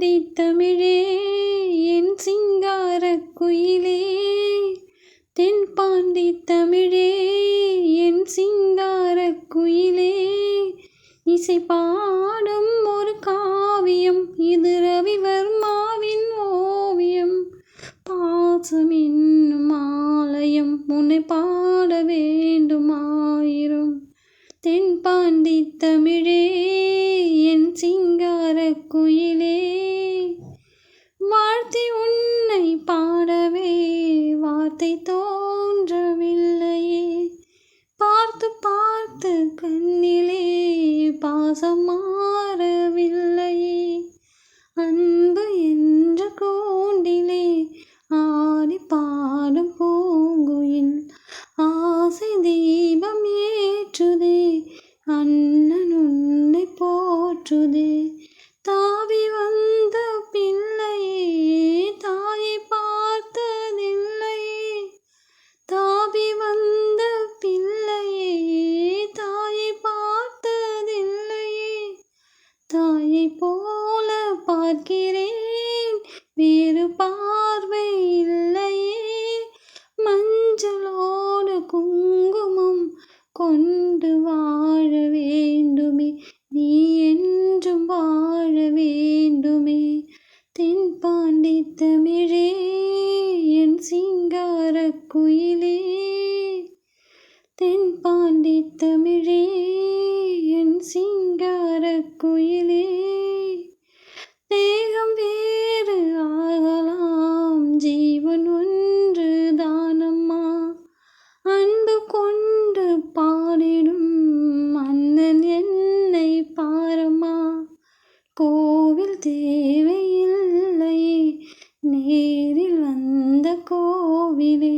பாண்டி தமிழே என் சிங்கார குயிலே. தென்பாண்டி தமிழே என் சிங்கார குயிலே. இசை பாடும் ஒரு காவியம் இது ரவிவர்மாவின் ஓவியம். பாசம் என்னும் ஆலயம் உன்னை பாட வேண்டுமாயிரும். தென்பாண்டி தமிழே என் சிங்கார குயிலே. வாழ்த்தி உன்னை பாடவே வார்த்தை தோன்றவில்லையே. பார்த்து பார்த்து கண்ணிலே பாசம் மாறவில்லையே. அன்பு என்ற கூண்டிலே ஆடி பாடும் பூங்குயில் ஆசை தீபம் ஏற்றுதே அண்ணன் உன்னை போற்றுதே. தாவி வந்த பின் தாயை பார்த்ததில்லை. தாவி வந்த பிள்ளையே தாயை பார்த்ததில்லை. தாயை போல பார்க்கிறேன் வேறு பா தென்பாண்டி தமிழே என் சிங்கார குயிலே. தென்பாண்டி தமிழே என் சிங்கார குயிலே. தேகம் வேறு ஆகலாம் ஜீவன் ஒன்று தானம்மா. அன்பு கொண்டு பாடிடும் அண்ணன் என்னை பாரம்மா. கோவில் தேவை தேவையில்லையே நேரில் வந்த கோவிலே